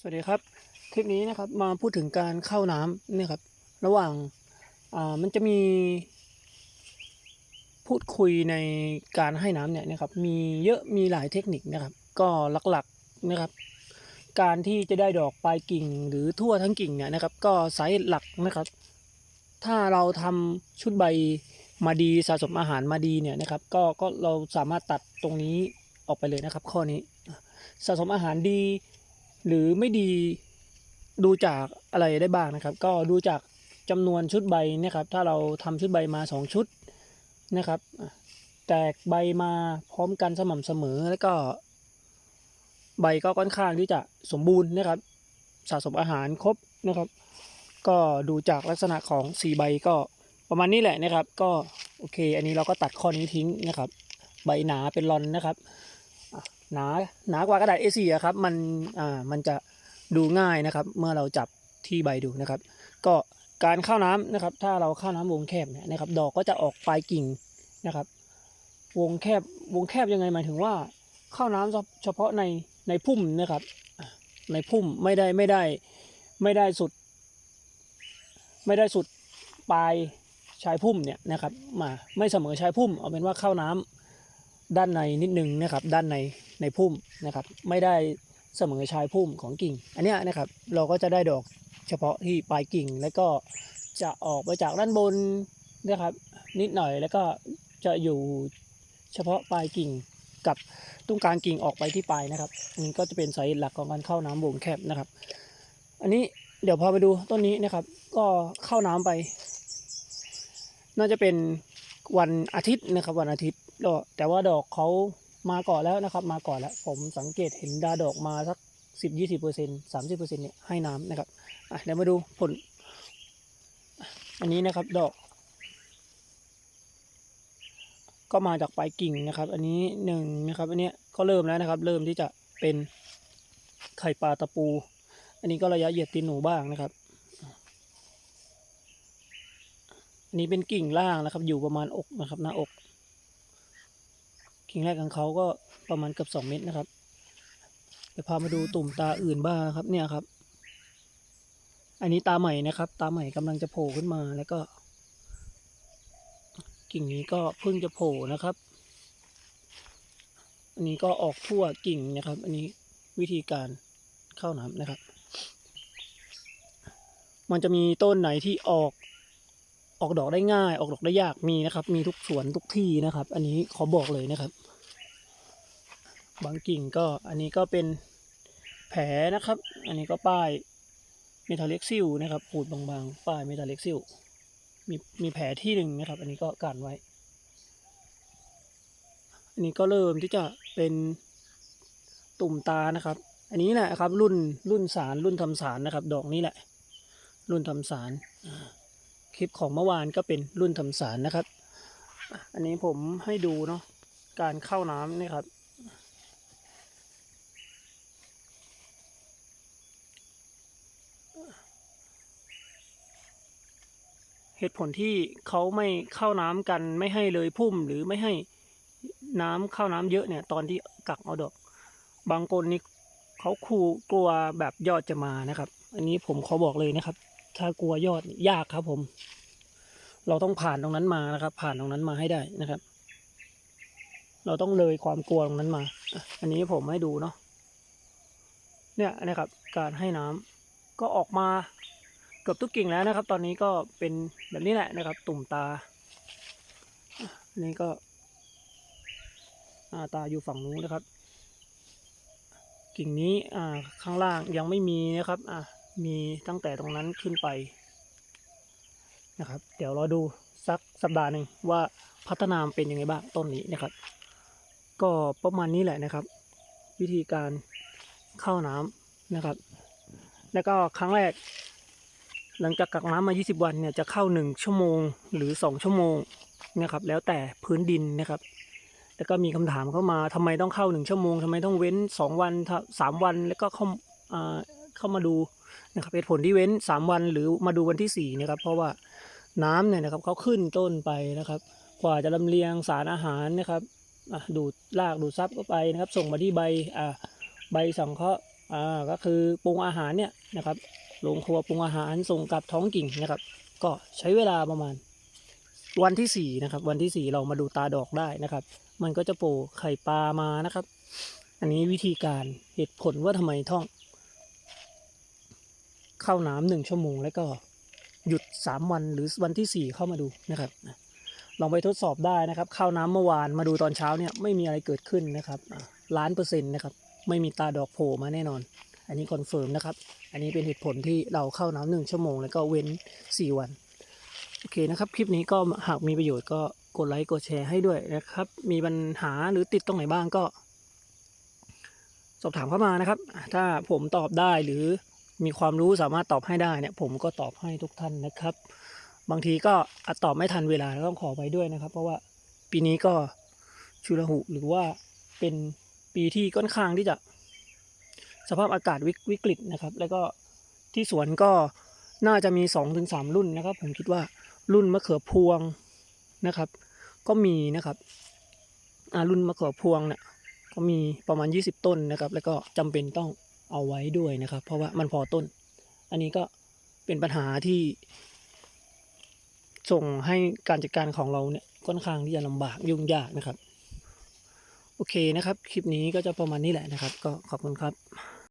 สวัสดีครับ คลิปนี้นะครับมาพูดถึงการเข้าน้ำเนี่ยครับ ระหว่างอ่ามันจะมี พูดคุยในการให้น้ำเนี่ยนะครับ มีเยอะมีหลายเทคนิคนะครับ ก็หลักๆนะครับ การที่จะได้ดอกปลายกิ่งหรือทั่วทั้งกิ่งเนี่ยนะครับ ก็สาเหตุหลักนะครับ ถ้าเราทำชุดใบมาดีสะสมอาหารมาดีเนี่ยนะครับ ก็ก็เราสามารถตัดตรงนี้ออกไปเลยนะครับ ข้อนี้สะสมอาหารดี หรือไม่ดีดูจากอะไรได้บ้างนะครับ ก็ดูจากจำนวนชุดใบเนะครับ ถ้าเราทำชุดใบมาสองชุดนะครับ แตกใบมาพร้อมกันสม่ำเสมอแล้วก็ ใบก็ค่อนข้างที่จะสมบูรณ์นะครับ สะสมอาหารครบนะครับ ก็ดูจากลักษณะของสีใบก็ประมาณนี้แหละนะครับ ก็โอเค อันนี้เราก็ตัดข้อนี้ทิ้งนะครับ ใบหนาเป็นรอนนะครับ หนาหนากว่ากระดาษ A4 ครับมันอ่ามันจะดูง่ายนะครับ เมื่อเราจับที่ใบดูนะครับ ก็การเข้าน้ำนะครับ ถ้าเราเข้าน้ำวงแคบเนี่ยนะครับ ดอกก็จะออกปลายกิ่งนะครับ วงแคบวงแคบยังไงหมายถึงว่า เข้าน้ำเฉเฉพาะในในพุ่มนะครับ ในพุ่มไม่ได้ไม่ได้ไม่ได้สุด ไม่ได้สุดปลายชายพุ่มเนี่ยนะครับมาไม่เสมอชายพุ่มเอาเป็นว่าเข้าน้ำ ด้านในนิดนึงนะครับ ด้านในในพุ่มนะครับ ไม่ได้เสมอชายพุ่มของกิ่ง อันนี้นะครับ เราก็จะได้ดอกเฉพาะที่ปลายกิ่ง แล้วก็จะออกไปจากด้านบนนะครับ นิดหน่อยแล้วก็จะอยู่เฉพาะปลายกิ่งกับตรงกลางกิ่งออกไปที่ปลายนะครับนนี้ก็จะเป็นสาเหตุหลักของการเข้าน้ำวงแคบนะครับ อันนี้เดี๋ยวพอไปดูต้นนี้นะครับ ก็เข้าน้ำไป น่าจะเป็นวันอาทิตย์นะครับ วันอาทิตย์ ดอกแต่ว่าดอกเขามาก่อนแล้วนะครับ มาก่อนแล้ว ผมสังเกตเห็นดาดอกมาสักสิบยี่สิบเปอร์เซ็นสามสิบเปอร์เซ็นเนี่ยให้น้ำนะครับอะเดี๋ยวมาดูผล อันนี้นะครับดอก ก็มาจากปลายกิ่งนะครับ อันนี้หนึ่งนะครับ อันนี้ก็เริ่มแล้วนะครับ เริ่มที่จะเป็นไข่ปลาตะปู อันนี้ก็ระยะเหยียดตีนหนูบ้างนะครับอันนี้เป็นกิ่งล่างนะครับ อยู่ประมาณอกนะครับหน้าอก กิ่งแรกของเขาก็ประมาณเกือบสองเมตรนะครับเดี๋ยวพามาดูตุ่มตาอื่นบ้างครับเนี่ยครับ อันนี้ตาใหม่นะครับ ตาใหม่กำลังจะโผล่ขึ้นมาแล้วก็ กิ่งนี้ก็เพิ่งจะโผล่นะครับ อันนี้ก็ออกทั่วกิ่งนะครับ อันนี้วิธีการเข้าน้ำนะครับ มันจะมีต้นไหนที่ออก ออกดอกได้ง่าย ออกดอกได้ยากมีนะครับ มีทุกสวนทุกที่นะครับ อันนี้ขอบอกเลยนะครับ บางกิ่งก็อันนี้ก็เป็นแผลนะครับ อันนี้ก็ป้ายเมทัลเล็กซิลนะครับขูดบางๆ ป้ายเมทัลเล็กซิลมีมีแผลที่หนึ่งนะครับ อันนี้ก็กันไว้ อันนี้ก็เริ่มที่จะเป็นตุ่มตานะครับ อันนี้แหละครับ รุ่นรุ่นสารรุ่นทำสารนะครับ ดอกนี้แหละ รุ่นทำสารอ่า คลิปของเมื่อวานก็เป็นรุ่นทำสารนะครับ อันนี้ผมให้ดูเนาะการเข้าน้ำนี่ครับ เหตุผลที่เขาไม่เข้าน้ำกันไม่ให้เลยพุ่มหรือไม่ให้น้ำเข้าน้ำเยอะเนี่ย ตอนที่กักเอาดอก บางคนนี่เขาคูกลัวแบบยอดจะมานะครับ อันนี้ผมขอบอกเลยนะครับ ถ้ากลัวยอดยากครับผม เราต้องผ่านตรงนั้นมานะครับ ผ่านตรงนั้นมาให้ได้นะครับ เราต้องเลยความกลัวตรงนั้นมา อันนี้ผมให้ดูเนาะเนี่ยนะครับ การให้น้ำก็ออกมาเกือบทุกกิ่งแล้วนะครับ ตอนนี้ก็เป็นแบบนี้แหละนะครับ ตุ่มตาอันนี้ก็าตาอยู่ฝั่งนู้นนะครับ กิ่งนี้ข้างล่างยังไม่มีนะครับ มีตั้งแต่ตรงนั้นขึ้นไปนะครับ เดี๋ยวรอดูสักสัปดาห์หนึ่งว่าพัฒนาเป็นยังไงบ้างต้นนี้นะครับ ก็ประมาณนี้แหละนะครับ วิธีการเข้าน้ำนะครับ แล้วก็ครั้งแรก หลังจากกักน้ำมา 20 วันเนี่ยจะเข้า 1 ชั่วโมงหรือ 2 ชั่วโมงนะครับ แล้วแต่พื้นดินนะครับ แล้วก็มีคำถามเข้ามาทำไมต้องเข้า 1 ชั่วโมงทำไมต้องเว้น 2 วันถ้า3วันแล้วก็เข้าเข้ามาดู นะครับเหตุผลที่เว้น 3 วันหรือมาดูวันที่4นะครับเพราะว่าน้ำเนี่ยนะครับเขาขึ้นต้นไปนะครับ กว่าจะลำเลียงสารอาหารนะครับดูดรากดูดซับเข้าไปนะครับ ส่งมาที่ใบใบสังเคราะห์อ่าก็คือปรุงอาหารเนี่ยนะครับโรงครัวปรุงอาหารส่งกลับท้องกิ่งนะครับ ก็ใช้เวลาประมาณวันที่สี่นะครับวันที่สี่เรามาดูตาดอกได้นะครับ มันก็จะโผล่ไข่ปลามานะครับ อันนี้วิธีการเหตุผลว่าทำไมท่อง เข้าน้ำหนึ่งชั่วโมง แล้วก็หยุดสามวันหรือวันที่สี่เข้ามาดูนะครับลองไปทดสอบได้นะครับเข้าน้ำเมื่อวานมาดูตอนเช้าเนี่ยไม่มีอะไรเกิดขึ้นนะครับล้านเปอร์เซ็นต์นะครับไม่มีตาดอกโผล่มาแน่นอน อันนี้คอนเฟิร์มนะครับ อันนี้เป็นเหตุผลที่เราเข้าน้ำหนึ่งชั่วโมง แล้วก็เว้นสี่วันโอเคนะครับคลิปนี้ก็หากมีประโยชน์ก็กดไลค์กดแชร์ให้ด้วยนะครับ มีปัญหาหรือติดตรงไหนบ้างก็ สอบถามเข้ามานะครับ ถ้าผมตอบได้หรือ มีความรู้สามารถตอบให้ได้เนี่ย ผมก็ตอบให้ทุกท่านนะครับ บางทีก็อาจตอบไม่ทันเวลาต้องขอไปด้วยนะครับ เพราะว่าปีนี้ก็ชุลหุหรือว่าเป็นปีที่ค่อนข้างที่จะ สภาพอากาศวิกฤตนะครับ แล้วก็ที่สวนก็น่าจะมี2อถึงสรุ่นนะครับ ผมคิดว่ารุ่นมะเขือพวงนะครับ ก็มีนะครับรุ่นมะเขือพวงเนี่ยก็มีประมาณ 20 ต้นนะครับ แล้วก็จำเป็นต้อง เอาไว้ด้วยนะครับ เพราะว่ามันพอต้น อันนี้ก็เป็นปัญหาที่ส่งให้การจัดการของเราเนี่ยค่อนข้างที่จะลำบากยุ่งยากนะครับ โอเคนะครับ คลิปนี้ก็จะประมาณนี้แหละนะครับ ก็ขอบคุณครับ